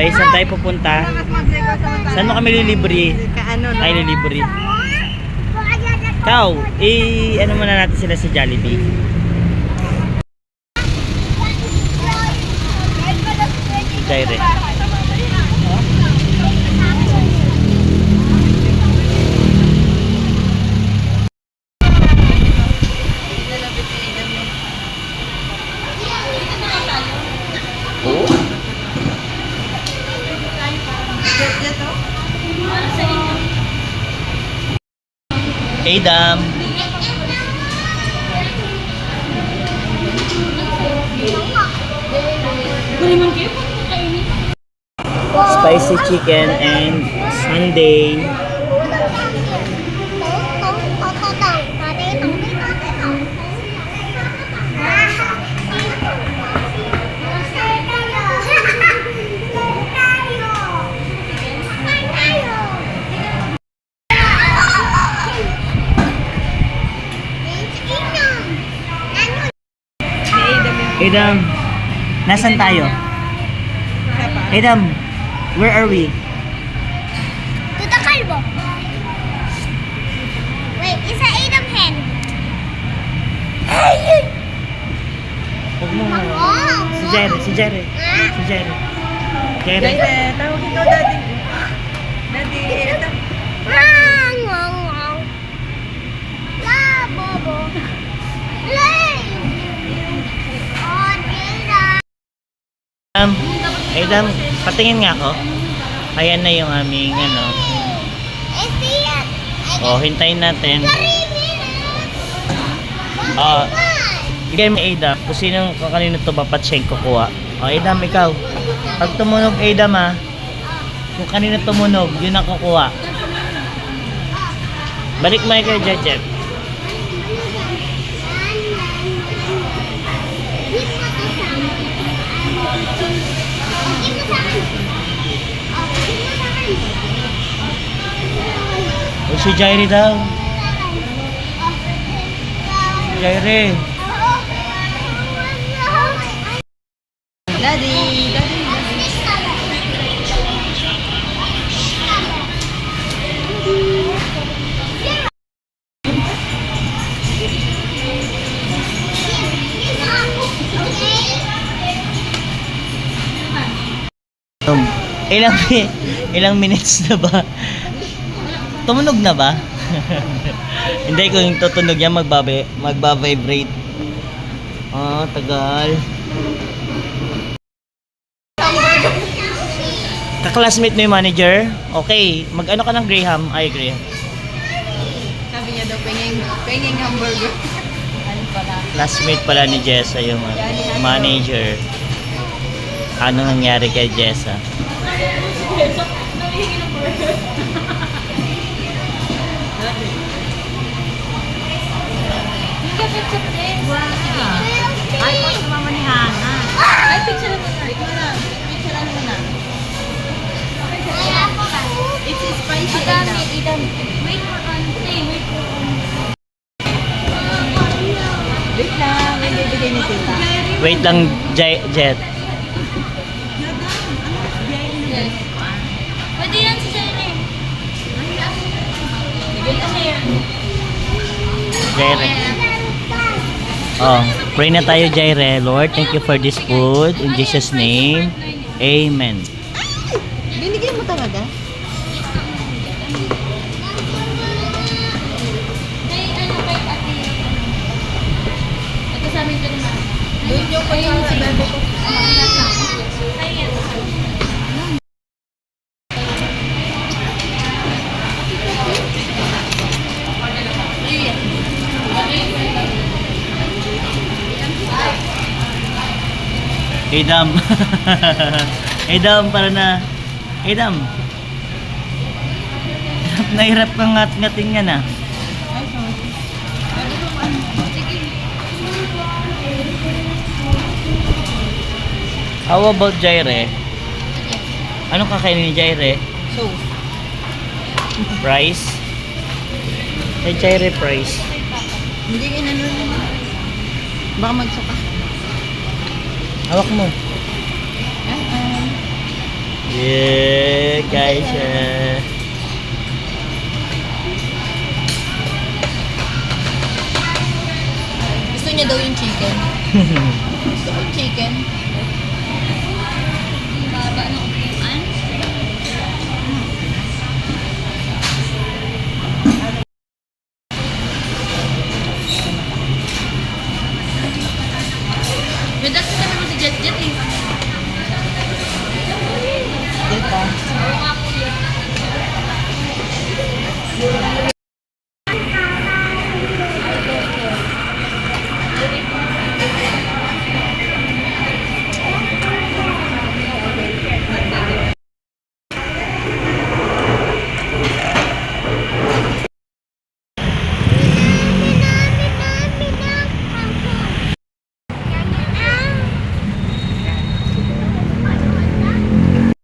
Okay, saan tayo pupunta? Saan mo kami lilibre? Kaano no? Ay, lilibre. Ikaw, eh, ano muna natin sila sa Jollibee? Jaire. Adam. Spicy chicken and sundae. Adam, nasan tayo? Adam, where are we? Tuta kalbo. Wait, isa Adam hen. Huwag mo. Si Jerry, si Jerry. Si Jerry. Jerry. Jaire, tawag ikaw daddy. Daddy, ito. Wow, Adam, Adam, patingin nga ako. Ayan na yung aming ano. Eh. Oh, hintayin natin. Karimi. Ah, Game Adam, kung sino kung kanino to Patsyeng kukuha. O Adam, ikaw. Pag tumunog Adam ha, kung kanino tumunog, yun ang kukuha. Balik mo kay Jejet. Si Jairi daw. Jairi. Daddy, daddy. Um, ilang ilang minutes na ba? Tumunog na ba? Hindi kung tutunog yan magbabe, magba-vibrate. Ah, tagal. Kaklasmate mo yung manager? Okay, mag-ano ka ng Graham? Ay, Graham. Sabi niya daw, pengeng, pengeng hamburger. Ano pala? Classmate pala ni Jessa yung manager. Ano nangyari kay Jessa? Ay, po sa mama ni. Ay, picture mo na. Ikaw na. Picture mo na. It's spicy. Madami, idam. Wait for on. Stay, wait for on. Wait lang. May bibigay ni tita. Wait lang, Je- Jet. Pwede yan si Jenny. Bigay na siya. Jaire. Oh, pray na tayo, Jaire. Lord, thank you for this food. In Jesus' name, Amen. Binigay mo talaga? Ano kay Edam. Edam, para na. Edam. Hirap na hirap kang ngat-ngating yan ah. Ay, sorry. How about Jaire? Anong kakainin ni Jaire? So, Price? Kay Jaire price. hindi inano yun. Baka magsuka. Hawak mo. Ah, ah. Yeah, guys. Uh, Gusto niya daw yung chicken. Gusto ko yung chicken.